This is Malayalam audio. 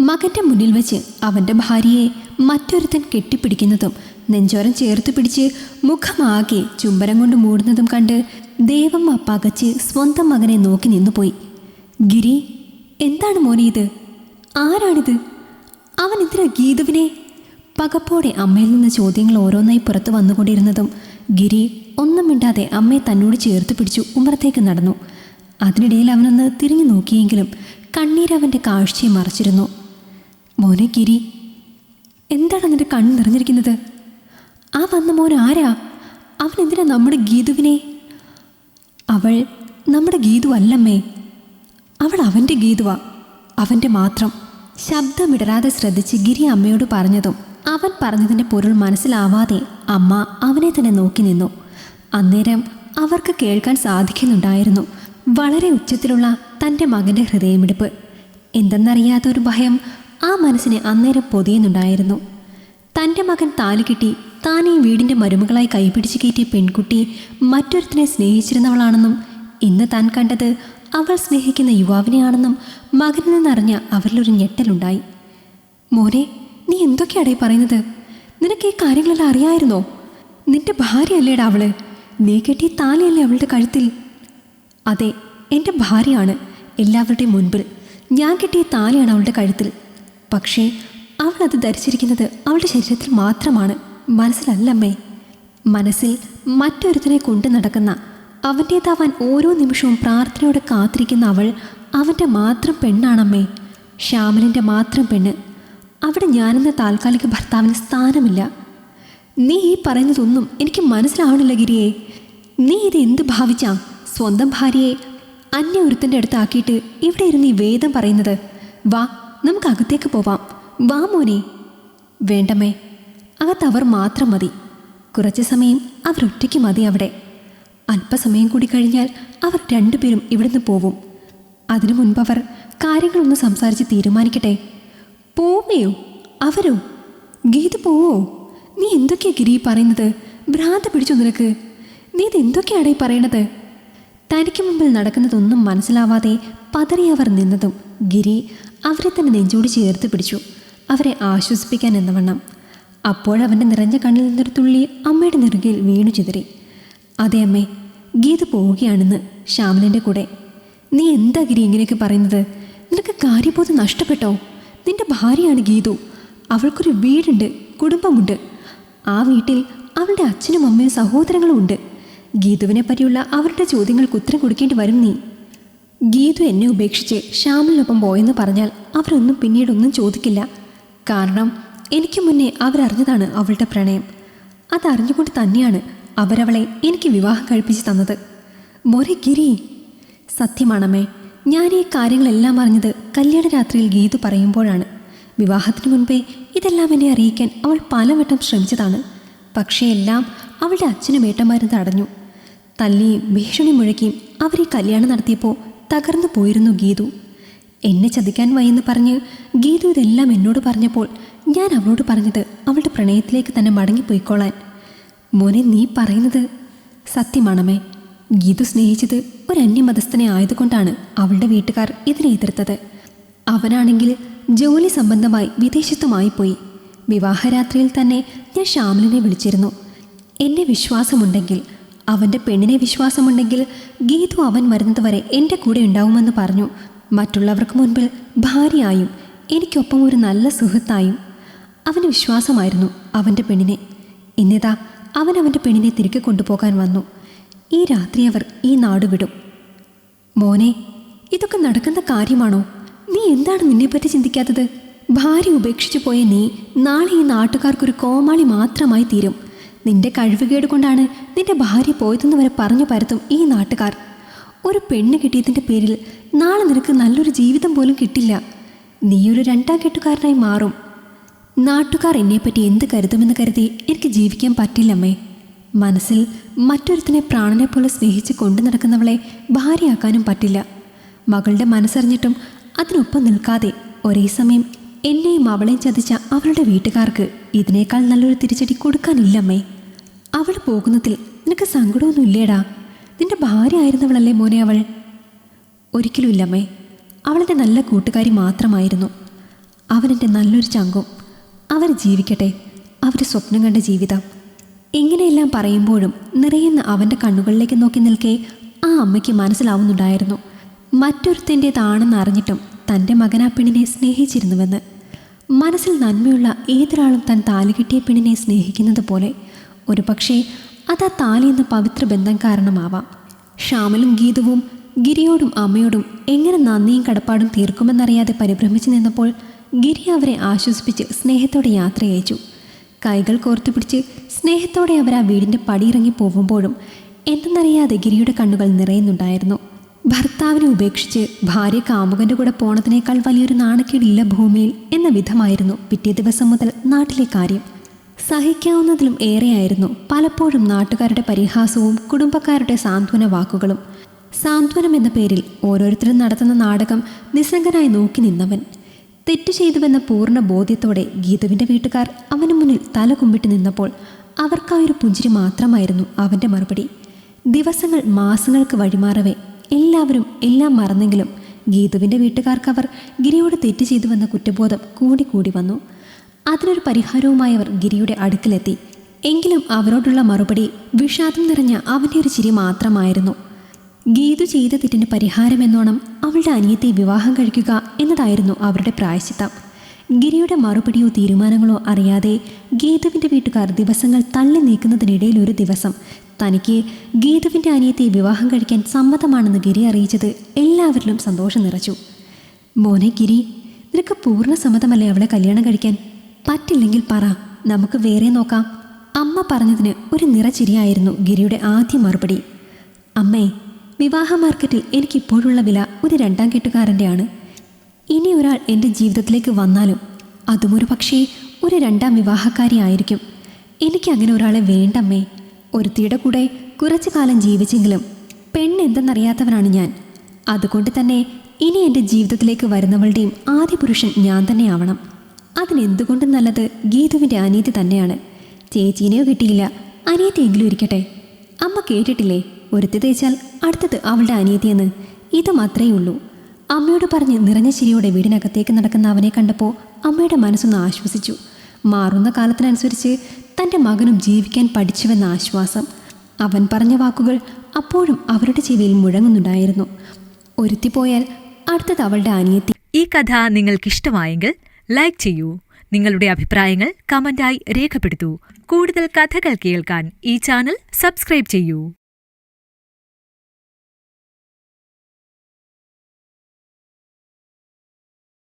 മകന്റെ മുന്നിൽ വെച്ച് അവന്റെ ഭാര്യയെ മറ്റൊരുത്തൻ കെട്ടിപ്പിടിക്കുന്നതും നെഞ്ചോരം ചേർത്ത് പിടിച്ച് മുഖമാകെ ചുംബരം കൊണ്ട് മൂടുന്നതും കണ്ട് ദേവമ്മ പകച്ച് സ്വന്തം മകനെ നോക്കി നിന്നുപോയി. ഗിരി എന്താണ് മോനെ ഇത്? ആരാണിത്? അവൻ എന്തിനാ ഗീതുവിനെ? പകപ്പോടെ അമ്മയിൽ നിന്ന് ചോദ്യങ്ങൾ ഓരോന്നായി പുറത്തു വന്നുകൊണ്ടിരുന്നതും ഗിരി ഒന്നും മിണ്ടാതെ അമ്മയെ തന്നോട് ചേർത്ത് പിടിച്ചു ഉമ്മറത്തേക്ക് നടന്നു. അതിനിടയിൽ അവനൊന്ന് തിരിഞ്ഞു നോക്കിയെങ്കിലും കണ്ണീരവന്റെ കാഴ്ചയെ മറച്ചിരുന്നു. മോനെ ഗിരി എന്താണ് നിന്റെ കണ്ണ് നിറഞ്ഞിരിക്കുന്നത്? ആ വന്ന മോൻ ആരാ? അവൻ എന്തിനാ നമ്മുടെ ഗീതുവിനെ? അവൾ നമ്മുടെ ഗീതു അല്ലമ്മേ. അവൾ അവന്റെ ഗീതുവാ. അവന്റെ മാത്രം. ശബ്ദമിടരാതെ ശ്രദ്ധിച്ച് ഗിരി അമ്മയോട് പറഞ്ഞതും അവൻ പറഞ്ഞതിന്റെ പൊരുൾ മനസ്സിലാവാതെ അമ്മ അവനെ തന്നെ നോക്കി നിന്നു. അന്നേരം അവർക്ക് കേൾക്കാൻ സാധിക്കുന്നുണ്ടായിരുന്നു. വളരെ ഉച്ചത്തിലുള്ള തന്റെ മകന്റെ ഹൃദയമിടിപ്പ്. എന്തെന്നറിയാത്ത ഒരു ഭയം ആ മനസ്സിനെ അന്നേരം പൊതിയുന്നുണ്ടായിരുന്നു. തന്റെ മകൻ താലി കിട്ടി താൻ ഈ വീടിന്റെ മരുമകളായി കൈപിടിച്ച് കയറ്റിയ പെൺകുട്ടി മറ്റൊരുത്തിനെ സ്നേഹിച്ചിരുന്നവളാണെന്നും ഇന്ന് താൻ കണ്ടത് അവൾ സ്നേഹിക്കുന്ന യുവാവിനെയാണെന്നും മകനിൽ നിന്നറിഞ്ഞ അവരിലൊരു ഞെട്ടലുണ്ടായി. മോനെ നീ എന്തൊക്കെയാടേ പറയുന്നത്? നിനക്ക് ഈ കാര്യങ്ങളെല്ലാം അറിയായിരുന്നോ? നിന്റെ ഭാര്യയല്ലേടാ അവൾ? നീ കെട്ടിയ താലിയല്ലേ അവളുടെ കഴുത്തിൽ? അതെ എന്റെ ഭാര്യയാണ് എല്ലാവരുടെയും മുൻപിൽ. ഞാൻ കിട്ടിയ താലിയാണ് അവളുടെ കഴുത്തിൽ. പക്ഷേ അവൾ അത് ധരിച്ചിരിക്കുന്നത് അവളുടെ ശരീരത്തിൽ മാത്രമാണ്. മനസ്സിലല്ലമ്മേ. മനസ്സിൽ മറ്റൊരുത്തനെ കൊണ്ടു നടക്കുന്ന അവന്റേതാവാൻ ഓരോ നിമിഷവും പ്രാർത്ഥനയോടെ കാത്തിരിക്കുന്ന അവൾ അവന്റെ മാത്രം പെണ്ണാണമ്മേ. ശ്യാമലിന്റെ മാത്രം പെണ്ണ്. അവിടെ ഞാനെന്ന താൽക്കാലിക ഭർത്താവിന് സ്ഥാനമില്ല. നീ ഈ പറയുന്നതൊന്നും എനിക്ക് മനസ്സിലാവണില്ല ഗിരിയെ. നീ ഇത് എന്ത് ഭാവിച്ചാ? സ്വന്തം ഭാര്യയെ അന്യ ഒരുത്തന്റെ അടുത്താക്കിയിട്ട് ഇവിടെ ഇരുന്ന് ഈ വേദം പറയുന്നത്. വാ നമുക്ക് അകത്തേക്ക് പോവാം. വാ മോനെ. വേണ്ടമേ അകത്ത് അവർ മാത്രം മതി. കുറച്ച് സമയം അവർ ഒറ്റയ്ക്ക് മതി അവിടെ. അല്പസമയം കൂടി കഴിഞ്ഞാൽ അവർ രണ്ടുപേരും ഇവിടുന്ന് പോവും. അതിനു മുൻപ് അവർ കാര്യങ്ങളൊന്ന് സംസാരിച്ച് തീരുമാനിക്കട്ടെ. പോവേയോ? അവരോ? ഗീത പോവോ? നീ എന്തൊക്കെയാ ഗിരി പറയുന്നത്? ഭ്രാന്ത് പിടിച്ചു നിനക്ക്? നീ ഇത് എന്തൊക്കെയാണ് ഈ പറയണത്? തനിക്ക് മുമ്പിൽ നടക്കുന്നതൊന്നും മനസ്സിലാവാതെ പതറി അവർ നിന്നതും ഗിരി അവരെ തന്നെ നെഞ്ചോട് ചേർത്ത് പിടിച്ചു. അവരെ ആശ്വസിപ്പിക്കാൻ എന്നവണ്ണം അപ്പോഴവന്റെ നിറഞ്ഞ കണ്ണിൽ നിന്നൊരു തുള്ളി അമ്മയുടെ നെറുകയിൽ വീണു ചിതറി. അതെ അമ്മേ ഗീത പോവുകയാണെന്ന് ശ്യാമലിന്റെ കൂടെ. നീ എന്താ ഗിരി ഇങ്ങനെയൊക്കെ പറയുന്നത്? നിനക്ക് കാര്യബോധം നഷ്ടപ്പെട്ടോ? നിന്റെ ഭാര്യയാണ് ഗീതു. അവൾക്കൊരു വീടുണ്ട് കുടുംബമുണ്ട്. ആ വീട്ടിൽ അവളുടെ അച്ഛനും അമ്മയും സഹോദരങ്ങളും ഉണ്ട്. ഗീതുവിനെ പറ്റിയുള്ള അവരുടെ ചോദ്യങ്ങൾക്ക് ഉത്തരം കൊടുക്കേണ്ടി വരും നീ. ഗീതു എന്നെ ഉപേക്ഷിച്ച് ശ്യാമിനൊപ്പം പോയെന്ന് പറഞ്ഞാൽ അവരൊന്നും പിന്നീടൊന്നും ചോദിക്കില്ല. കാരണം എനിക്ക് മുന്നേ അവരറിഞ്ഞതാണ് അവളുടെ പ്രണയം. അതറിഞ്ഞുകൊണ്ട് തന്നെയാണ് അവരവളെ എനിക്ക് വിവാഹം കഴിപ്പിച്ച് തന്നത്. മൊരെ ഗിരി. സത്യമാണമ്മേ ഞാൻ ഈ കാര്യങ്ങളെല്ലാം അറിഞ്ഞത് കല്യാണ രാത്രിയിൽ ഗീതു പറയുമ്പോഴാണ്. വിവാഹത്തിന് മുൻപേ ഇതെല്ലാം എന്നെ അറിയിക്കാൻ അവൾ പലവട്ടം ശ്രമിച്ചതാണ്. പക്ഷേ എല്ലാം അവളുടെ അച്ഛനും ഏട്ടന്മാരും തടഞ്ഞു. തല്ലിയും ഭീഷണി മുഴക്കിയും അവർ ഈ കല്യാണം നടത്തിയപ്പോൾ തകർന്നു പോയിരുന്നു ഗീതു. എന്നെ ചതിക്കാൻ വയ്യെന്ന് പറഞ്ഞ് ഗീതു ഇതെല്ലാം എന്നോട് പറഞ്ഞപ്പോൾ ഞാൻ അവളോട് പറഞ്ഞത് അവളുടെ പ്രണയത്തിലേക്ക് തന്നെ മടങ്ങിപ്പോയിക്കോളാൻ. മോനെ നീ പറയുന്നത് സത്യമാണമേ. ഗീതു സ്നേഹിച്ചത് ഒരു അന്യമതസ്ഥനെ ആയതുകൊണ്ടാണ് അവളുടെ വീട്ടുകാർ ഇതിനെ എതിർത്തത്. അവനാണെങ്കിൽ ജോലി സംബന്ധമായി വിദേശത്തുമായി പോയി വിവാഹരാത്രിയിൽ തന്നെ ഞാൻ ശ്യാമലിനെ വിളിച്ചിരുന്നു. എന്നെ വിശ്വാസമുണ്ടെങ്കിൽ അവന്റെ പെണ്ണിനെ വിശ്വാസമുണ്ടെങ്കിൽ ഗീതു അവൻ വരുന്നതുവരെ എന്റെ കൂടെ ഉണ്ടാവുമെന്ന് പറഞ്ഞു. മറ്റുള്ളവർക്ക് മുൻപിൽ ഭാര്യയായും എനിക്കൊപ്പം ഒരു നല്ല സുഹൃത്തായും. അവന് വിശ്വാസമായിരുന്നു അവന്റെ പെണ്ണിനെ. ഇന്നിതാ അവൻ അവന്റെ പെണ്ണിനെ തിരികെ കൊണ്ടുപോകാൻ വന്നു. ഈ രാത്രി അവർ ഈ നാട് വിടും. മോനെ ഇതൊക്കെ നടക്കുന്ന കാര്യമാണോ? നീ എന്താണ് നിന്നെപ്പറ്റി ചിന്തിക്കാത്തത്? ഭാര്യ ഉപേക്ഷിച്ചു പോയ നീ നാളെ ഈ നാട്ടുകാർക്കൊരു കോമാളി മാത്രമായി തീരും. നിന്റെ കഴിവുകേട് കൊണ്ടാണ് നിന്റെ ഭാര്യ പോയതെന്ന് വരെ പറഞ്ഞു പരത്തും ഈ നാട്ടുകാർ. ഒരു പെണ്ണ് കിട്ടിയതിന്റെ പേരിൽ നാളെ നിനക്ക് നല്ലൊരു ജീവിതം പോലും കിട്ടില്ല. നീയൊരു രണ്ടാം കെട്ടുകാരനായി മാറും. നാട്ടുകാർ എന്നെപ്പറ്റി എന്ത് കരുതുമെന്ന് കരുതി എനിക്ക് ജീവിക്കാൻ പറ്റില്ലമ്മേ. മനസ്സിൽ മറ്റൊരുത്തിനെ പ്രാണനെ പോലെ സ്നേഹിച്ച് കൊണ്ടു നടക്കുന്നവളെ ഭാര്യയാക്കാനും പറ്റില്ല. മകളുടെ മനസ്സറിഞ്ഞിട്ടും അതിനൊപ്പം നിൽക്കാതെ ഒരേ സമയം എന്നെയും അവളെയും ചതിച്ച അവളുടെ വീട്ടുകാർക്ക് ഇതിനേക്കാൾ നല്ലൊരു തിരിച്ചടി കൊടുക്കാനില്ലമ്മേ. അവൾ പോകുന്നതിൽ നിനക്ക് സങ്കടമൊന്നും ഇല്ലേടാ നിന്റെ ഭാര്യ ആയിരുന്നവളല്ലേ മോനെ അവൾ? ഒരിക്കലും ഇല്ലമ്മേ അവളെന്റെ നല്ല കൂട്ടുകാരി മാത്രമായിരുന്നു. അവനെന്റെ നല്ലൊരു ചങ്കും. അവർ ജീവിക്കട്ടെ. അവർ സ്വപ്നം കണ്ട ജീവിതം. ഇങ്ങനെയെല്ലാം പറയുമ്പോഴും നിറയുന്ന അവന്റെ കണ്ണുകളിലേക്ക് നോക്കി നിൽക്കേ ആ അമ്മയ്ക്ക് മനസ്സിലാവുന്നുണ്ടായിരുന്നു. മറ്റൊരുത്തിന്റെതാണെന്ന് അറിഞ്ഞിട്ടും തന്റെ മകൻ ആ പെണ്ണിനെ സ്നേഹിച്ചിരുന്നുവെന്ന്. മനസ്സിൽ നന്മയുള്ള ഏതൊരാളും താൻ താലികെട്ടിയ പെണ്ണിനെ സ്നേഹിക്കുന്നത് പോലെ ഒരു പക്ഷേ അത് ആ താലി എന്ന പവിത്ര ബന്ധം കാരണമാവാം. ഷ്യാമലും ഗീതവും ഗിരിയോടും അമ്മയോടും എങ്ങനെ നന്ദിയും കടപ്പാടും തീർക്കുമെന്നറിയാതെ പരിഭ്രമിച്ചു നിന്നപ്പോൾ ഗിരി അവരെ ആശ്വസിപ്പിച്ച് സ്നേഹത്തോടെ യാത്ര അയച്ചു കൈകൾ കോർത്തു പിടിച്ച് സ്നേഹത്തോടെ അവർ ആ വീടിന്റെ പടിയിറങ്ങി പോകുമ്പോഴും എന്തെന്നറിയാതെ ഗിരിയുടെ കണ്ണുകൾ നിറയുന്നുണ്ടായിരുന്നു. ഭർത്താവിനെ ഉപേക്ഷിച്ച് ഭാര്യ കാമുകന്റെ കൂടെ പോണതിനേക്കാൾ വലിയൊരു നാണക്കേടില്ല ഭൂമിയിൽ എന്ന വിധമായിരുന്നു പിറ്റേ ദിവസം മുതൽ നാട്ടിലെ കാര്യം. സഹിക്കാവുന്നതിലും ഏറെയായിരുന്നു പലപ്പോഴും നാട്ടുകാരുടെ പരിഹാസവും കുടുംബക്കാരുടെ സാന്ത്വന വാക്കുകളും. സാന്ത്വനം എന്ന പേരിൽ ഓരോരുത്തരും നടത്തുന്ന നാടകം നിസ്സംഗനായി നോക്കി നിന്നവൻ. തെറ്റു ചെയ്തുവെന്ന പൂർണ ബോധ്യത്തോടെ ഗീതുവിന്റെ വീട്ടുകാർ അവന് മുന്നിൽ തല കുമ്പിട്ട് നിന്നപ്പോൾ അവർക്കായൊരു പുഞ്ചിരി മാത്രമായിരുന്നു അവന്റെ മറുപടി. ദിവസങ്ങൾ മാസങ്ങൾക്ക് വഴിമാറവേ എല്ലാവരും എല്ലാം മറന്നെങ്കിലും ഗീതുവിന്റെ വീട്ടുകാർക്ക് അവർ ഗിരിയോട് തെറ്റ് ചെയ്തുവെന്ന കുറ്റബോധം കൂടി കൂടി വന്നു. അതിനൊരു പരിഹാരവുമായി അവർ ഗിരിയുടെ അടുക്കിലെത്തി. എങ്കിലും അവരോടുള്ള മറുപടി വിഷാദം നിറഞ്ഞ അവന്റെ ഒരു ചിരി മാത്രമായിരുന്നു. ഗീതു ചെയ്ത തെറ്റിന് പരിഹാരമെന്നോണം അവളുടെ അനിയത്തെ വിവാഹം കഴിക്കുക എന്നതായിരുന്നു അവരുടെ പ്രായശ്ചിത്തം. ഗിരിയുടെ മറുപടിയോ തീരുമാനങ്ങളോ അറിയാതെ ഗീതുവിന്റെ വീട്ടുകാർ ദിവസങ്ങൾ തള്ളി നീക്കുന്നതിനിടയിൽ ഒരു ദിവസം തനിക്ക് ഗീതുവിന്റെ അനിയത്തെ വിവാഹം കഴിക്കാൻ സമ്മതമാണെന്ന് ഗിരി അറിയിച്ചത് എല്ലാവരിലും സന്തോഷം നിറച്ചു. മോനെ ഗിരി നിനക്ക് പൂർണ സമ്മതമല്ലേ അവളെ കല്യാണം കഴിക്കാൻ? പറ്റില്ലെങ്കിൽ പറ നമുക്ക് വേറെ നോക്കാം. അമ്മ പറഞ്ഞതിന് ഒരു നിറച്ചിരിയായിരുന്നു ഗിരിയുടെ ആദ്യ മറുപടി. അമ്മേ വിവാഹ മാർക്കറ്റിൽ എനിക്കിപ്പോഴുള്ള വില ഒരു രണ്ടാം കെട്ടുകാരന്റെയാണ് ഇനി ഒരാൾ എന്റെ ജീവിതത്തിലേക്ക് വന്നാലും അതും ഒരു പക്ഷേ ഒരു രണ്ടാം വിവാഹക്കാരി ആയിരിക്കും എനിക്ക് അങ്ങനെ ഒരാളെ വേണ്ടമ്മേ. ഒരുത്തിയുടെ കൂടെ കുറച്ചു കാലം ജീവിച്ചെങ്കിലും പെണ്ണെന്തെന്നറിയാത്തവനാണ് ഞാൻ. അതുകൊണ്ട് തന്നെ ഇനി എന്റെ ജീവിതത്തിലേക്ക് വരുന്നവളുടെയും ആദ്യ പുരുഷൻ ഞാൻ തന്നെ ആവണം അതിനെന്തുകൊണ്ടും നല്ലത് ഗീതുവിന്റെ അനീതി തന്നെയാണ്. ചേച്ചീനെയോ കിട്ടിയില്ല. അനിയത്തിയെങ്കിലും ഇരിക്കട്ടെ. അമ്മ കേട്ടിട്ടില്ലേ? ഒരുത്തി തേച്ചാൽ അടുത്തത് അവളുടെ അനിയത്തിയെന്ന് ഇത് മാത്രമേ ഉള്ളൂ. അമ്മയോട് പറഞ്ഞ് നിറഞ്ഞ ചിരിയോടെ വീടിനകത്തേക്ക് നടക്കുന്ന അവനെ കണ്ടപ്പോൾ അമ്മയുടെ മനസ്സൊന്ന് ആശ്വസിച്ചു. മാറുന്ന കാലത്തിനനുസരിച്ച് തന്റെ മകനും ജീവിക്കാൻ പഠിച്ചുവെന്ന ആശ്വാസം. അവൻ പറഞ്ഞ വാക്കുകൾ അപ്പോഴും അവരുടെ ചെവിയിൽ മുഴങ്ങുന്നുണ്ടായിരുന്നു. ഒരുത്തി പോയാൽ അടുത്തത് അവളുടെ അനിയത്തി. ഈ കഥ നിങ്ങൾക്കിഷ്ടമായെങ്കിൽ ലൈക്ക് ചെയ്യൂ. നിങ്ങളുടെ അഭിപ്രായങ്ങൾ കമന്റായി രേഖപ്പെടുത്തൂ. കൂടുതൽ കഥകൾ കേൾക്കാൻ ഈ ചാനൽ സബ്സ്ക്രൈബ് ചെയ്യൂ.